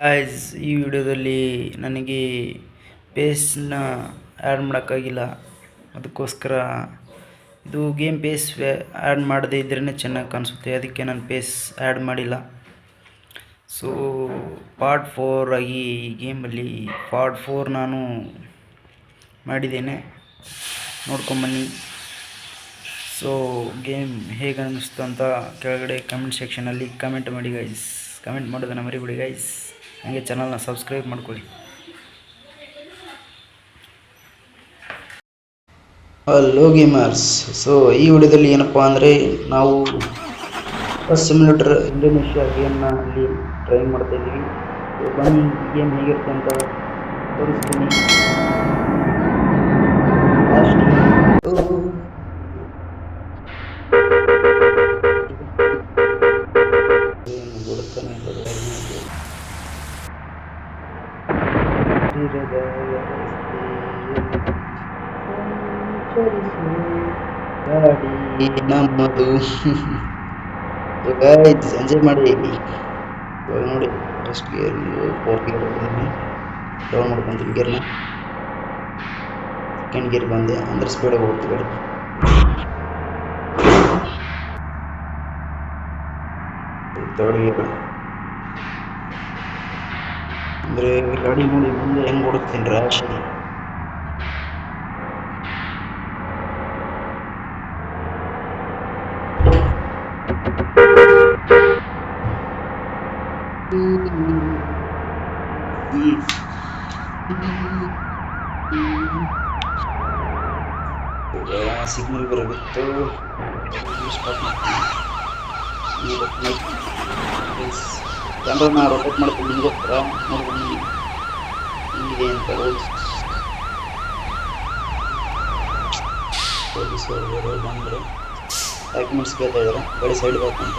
Guys ಈ ವಿಡಿಯೋದಲ್ಲಿ ನನಗೆ ಪೇಸ್ನ ಆ್ಯಡ್ ಮಾಡೋಕ್ಕಾಗಿಲ್ಲ. ಅದಕ್ಕೋಸ್ಕರ ಇದು ಗೇಮ್ ಪೇಸ್ ಆ್ಯಡ್ ಮಾಡದೇ ಇದ್ರೇ ಚೆನ್ನಾಗಿ ಕಾಣಿಸುತ್ತೆ. ಅದಕ್ಕೆ ನಾನು ಪೇಸ್ ಆ್ಯಡ್ ಮಾಡಿಲ್ಲ. ಸೊ ಪಾರ್ಟ್ ಫೋರ್ ಆಗಿ ಈ ಗೇಮಲ್ಲಿ ಪಾರ್ಟ್ ಫೋರ್ ನಾನು ಮಾಡಿದ್ದೇನೆ. ನೋಡ್ಕೊಂಬನ್ನಿ ಸೊ ಗೇಮ್ ಹೇಗೆ ಅನ್ನಿಸ್ತು ಅಂತ ಕೆಳಗಡೆ ಕಮೆಂಟ್ ಸೆಕ್ಷನಲ್ಲಿ ಕಮೆಂಟ್ ಮಾಡಿ ಗೈಸ್ ಕಮೆಂಟ್ ಮಾಡೋದನ್ನು ಮರಿಬೇಡಿ ಗೈಸ್ ಹಾಗೆ ಚಾನಲ್ನ ಸಬ್ಸ್ಕ್ರೈಬ್ ಮಾಡ್ಕೊಳ್ಳಿ. ಹಲೋ ಗೇಮರ್ಸ್ ಸೊ ಈ ವಿಡಿಯೋದಲ್ಲಿ ಏನಪ್ಪ ಅಂದರೆ ನಾವು ಫಸ್ಟ್ ಸಿಮ್ಯುಲೇಟರ್ ಇಂಡೋನೇಷ್ಯಾ ಗೇಮ್ನ ಅಲ್ಲಿ ಟ್ರೈ ಮಾಡ್ತಾ ಇದ್ದೀವಿ. ಸೊ ಬನ್ನಿ ಗೇಮ್ ಹೇಗಿರುತ್ತೆ ಅಂತ ತೋರಿಸ್ತೀನಿ. ನಮ್ಮದು So guys, ಎಂಜಾಯ್ ಮಾಡಿ ಇವಾಗ ನೋಡಿ first gear fourth gear down ಮಾಡ್ಕೊಂತೀವಿ ಗೇರ್ನ ಸೆಕೆಂಡ್ ಗೇರ್ ಬಂದೆ ಅಂದ್ರೆ ಸ್ಪೀಡಾಗಿ ಹೋಗ್ತೀವಿ ಗಾಡಿ ತರ್ಡ್ ಗೇರ್ ಅಂದರೆ ಗಾಡಿ ನೋಡಿ ಮುಂದೆ ಹೆಂಗೆ ಓಡಿಸ್ತೀನಿ ರ್ಯಾಶ್ ಸಿಗ್ನಲ್ ಬರಬಿತ್ತು ಸ್ಟಾಪ್ ಕ್ಯಾಮ್ರಾನ ರೊಟೇಟ್ ಮಾಡ್ತೀನಿ ನಿಮಗೋಸ್ಕರ ನೋಡ್ಕೊಂಡು ಹಿಂಗಿದೆ ಅಂತ ಪೊಲೀಸರು ಬಂದರು ಡಾಕ್ಯುಮೆಂಟ್ಸ್ ಕೇಳ್ತಾ ಇದ್ದಾರೆ ಗಾಡಿ ಸೈಡ್ ಬೇಕು ಅಂತ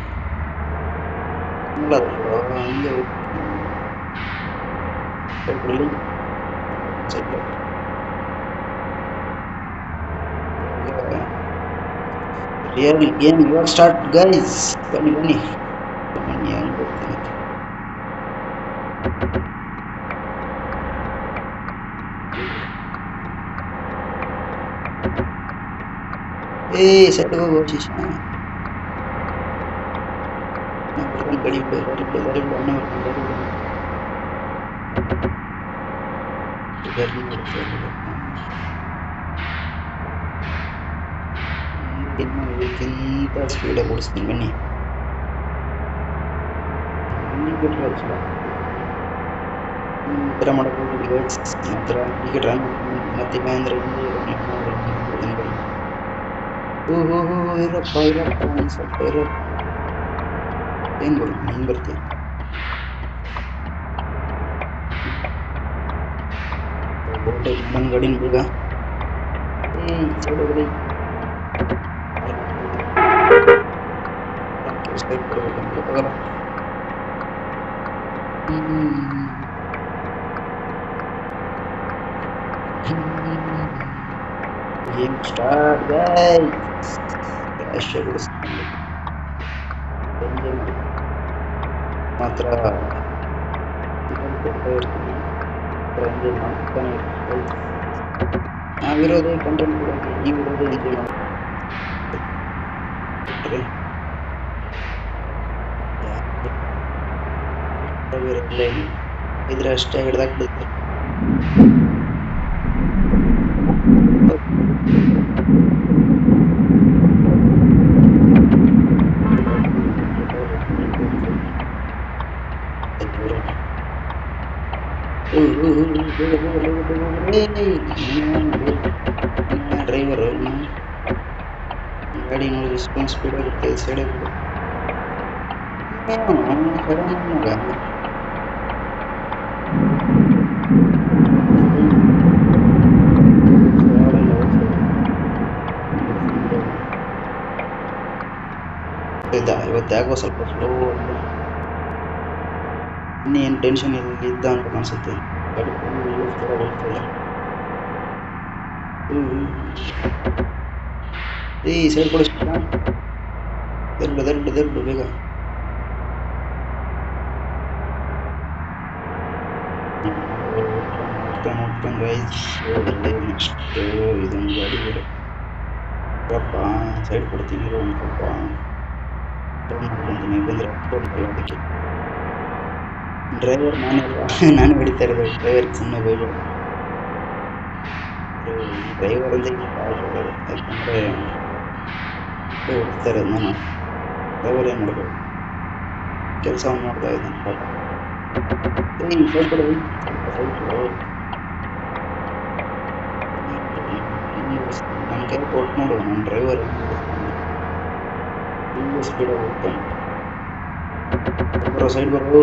England. Premier League. Player will start guys. Kali ini. Temannya yang berarti. Eh, saya tunggu. படிப்பதற்கு பதில் மாணவர்கள் కింద స్పీడ్ కూడుస్తుంది ఇవన్నీ ఉత్తర మడకూరు ఉత్తర ఇక్కడ మధ్య కేంద్ర ఓహో ఇరప్ప ఇరప్ప ఇరప్ప tengo hambre. बोटे बनगड़ीन बुगा छोड़ो गई सब्सक्राइब करो अगर गेम स्टार्ट गाइस कैश ಮಾತ್ರ ನಾವಿರೋದೇ ಕಂಟೆಂಟ್ ನೀವಿರೋದೇ ಎಂಜಾಯ್ ಮಾಡಿ ಇದ್ರೆ ಅಷ್ಟೇ ಹಿಡ್ದಾಕ್ಬಿಡುತ್ತೆ ಗಾಡಿ ನೋಡಿ ಸ್ಪೀಡ್ ಸ್ಪೀಡ್ ಆಗುತ್ತೆ ಸೈಡ್ ಇವತ್ತು ಯಾಕೋ ಸ್ವಲ್ಪ ಸ್ಲೋ ಇನ್ನೇನು ಟೆನ್ಷನ್ ಇದ್ದ ಅಂತ ಅನ್ಸುತ್ತೆ ಗಾಡಿ full slow ಹೋಗ್ತಾ ಇದೆ. டேய் சைடு போட தருண்டு தருண்டு தருண்டு வேகம் మొత్తం వైజ్ నెక్స్ట్ ఇది ఉంది గాడి కూడా పప్పా సైడ్ కొడుతుంది రోడ్ పప్పా కొంచెం ఇబ్బంది రాకపోవడానికి డ్రైవర్ నాన్న నాన్న పెడతారు డ్రైవర్కి సుమ్మ ಇರೋದು ನಾನು ಅವರೇ ಮಾಡಬೇಕು ಕೆಲಸ ಮಾಡ್ತಾ ಇದ್ದಾನೆ ನನ್ನ ಕೈ ಕೊಟ್ಟು ನೋಡು, ನನ್ನ ಡ್ರೈವರ್ ಫುಲ್ ಸ್ಪೀಡಾಗಿ ಹೋಗ್ತಾನೆ. ಸೈಡ್ ಬರೋ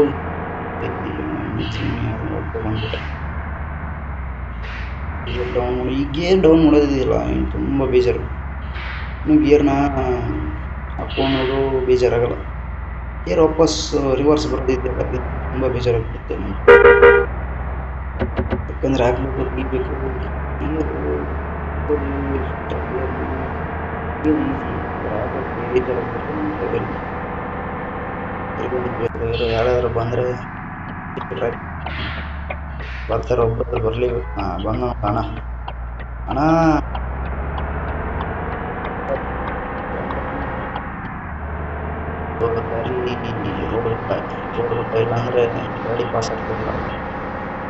ಬಂದ್ಬಿಟ್ಟೆ ಡೌನ್ ಮಾಡಿ ಈ ಗೇರ್ ಡೌನ್ ಮಾಡೋದಿದೆಯಲ್ಲ ತುಂಬ ಬೇಜಾರು. ಇನ್ನು ಗೇರ್ನ ಹಾಕ್ಕೊಳೋದು ಬೇಜಾರಾಗಲ್ಲ. ಗೇರ್ ವಾಪಸ್ ರಿವರ್ಸ್ ಬರೋದಿದೆಯಲ್ಲ ತುಂಬಾ ಬೇಜಾರಾಗ್ಬಿಡುತ್ತೆ ಯಾಕಂದ್ರೆ ಯಾಕಂದರೆ ಹಾಕ್ಬೇಕು ತೆಗಿಬೇಕು ಯಾರಾದರೂ ಬಂದರೆ ಬರ್ತಾರೆ ಒಬ್ಬರು ಬರಲಿ ಹಾಂ ಬಂದ ಅಣ್ಣ. ಅಣ್ಣ ರೋಡ್ ರೋಡ್ ಬಿಟ್ಟ ಇಲ್ಲ ಅಂದರೆ ಗಾಡಿ ಪಾಸ್ ಆಗ್ತಿಲ್ಲ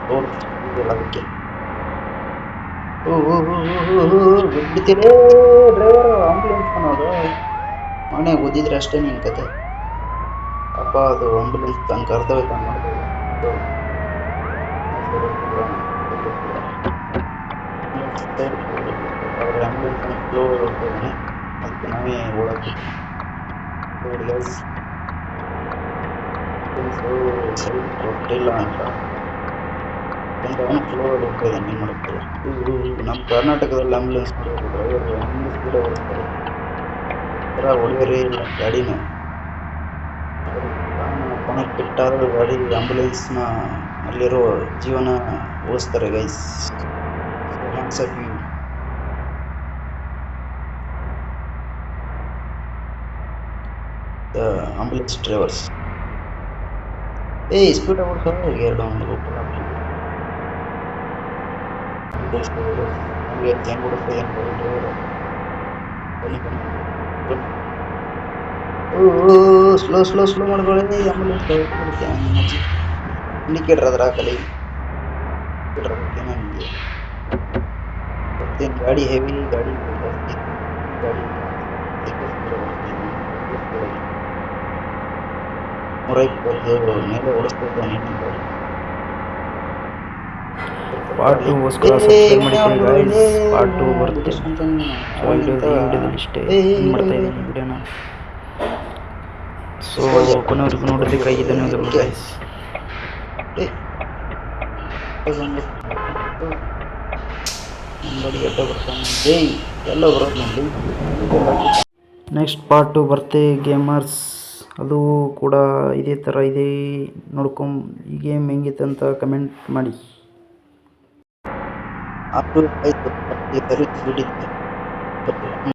ರೋಡ್ ಇಲ್ಲ ಅದಕ್ಕೆ ಓ ಓ ಬಿಡ್ತೀರೇ ಡ್ರೈವರು ಆಂಬುಲೆನ್ಸ್ ಅನ್ನೋದು ಮನೆ ಓದಿದ್ರೆ ಅಷ್ಟೇ ನಿನ್ನ ಕತೆ ಅಪ್ಪ ಅದು ಆಂಬುಲೆನ್ಸ್ ತನ್ನ ಕರ್ತವ್ಯ ತಾನು ಮಾಡಬೇಕು ಆದರೆ ಆಂಬುಲೆನ್ಸ್ ಸ್ಲೋ ಹೋಗ್ತಾನೆ ಅದಕ್ಕೆ ನಾವೇ ಓಡೋಕ್ಕೆ ಅಂತ ಒಂದು ನಮ್ಮ ಕರ್ನಾಟಕದಲ್ಲಿ ಆಂಬುಲೆನ್ಸ್ ಡ್ರೈವರ್ ಹೆಂಗೆ ಸ್ಪೀಡಾಗಿ ಓಡಿಸ್ತಾರೆ ಥರ ಇಲ್ಲ ಗಾಡಿನ. ಕೊನೆಗೆ ಗಾಡಿ ಆಂಬುಲೆನ್ಸ್ನ ಅಲ್ಲಿರೋ ಜೀವನ ಉಳಿಸ್ತಾರೆ guys hands up you ambulance drivers ಏಯ್ ಸ್ಪೀಡ್ ಓಡಿಸೋ ಗೇರ್ ಡೌನ್ ಹಂಗೆ ಹೆಂಗೆ ಓಡಿಸ್ತಾ ಏನು ಡ್ರೈವರ್ ಬನ್ನಿ ಬನ್ನಿ ಬನ್ನಿ ಓ ಸ್ಲೋ ಸ್ಲೋ ಸ್ಲೋ ಮಾಡ್ಕೊಳ್ಳಿ ಆಂಬುಲೆನ್ಸ್ ಇಂಡಿಕೇಟರ್ ಅದ್ರ ಹಾಕಲಿ ಇಂಡಿಕೇಟರ್ ಹಾಕಿ ನನಗೆ ಮತ್ತೇನು ಗಾಡಿ ಹೆವಿ ಗಾಡಿ ಜಾಸ್ತಿ ಗಾಡಿ ನೂರ ಇಪ್ಪತ್ತು ಮೇಲೆ ಇದ್ದಾನೆ ಗಾಡಿ ಪಾರ್ಟ್ ಟೂಗೋಸ್ಕರ ಸಬ್ಸ್ಕ್ರೈಬ್ ಮಾಡ್ಕೊಳ್ಳಿ ಪಾರ್ಟ್ ಟೂ ಬರುತ್ತೆ. ಸೊ ವಿಡಿಯೋ ವಿಡಿಯೋದಲ್ಲಿ ಇಷ್ಟೇ. ಮಾಡ್ತಾ ಇದ್ದೀನಿ ವಿಡಿಯೋನ ಸೊ ಕೊನೆವರೆಗೂ ನೋಡೋದಕ್ಕಾಗಿ ಧನ್ಯವಾದಗಳು ಬರೋದು ನೆಕ್ಸ್ಟ್ ಪಾರ್ಟ್ ಟು ಬರ್ತೆ ಗೇಮರ್ಸ್ ಅದು ಕೂಡ ಇದೇ ಥರ ಇದೆ. ನೋಡ್ಕೊಂಡು ಈ ಗೇಮ್ ಹೆಂಗಿತ್ತು ಅಂತ ಕಮೆಂಟ್ ಮಾಡಿ. ಆಯಿತು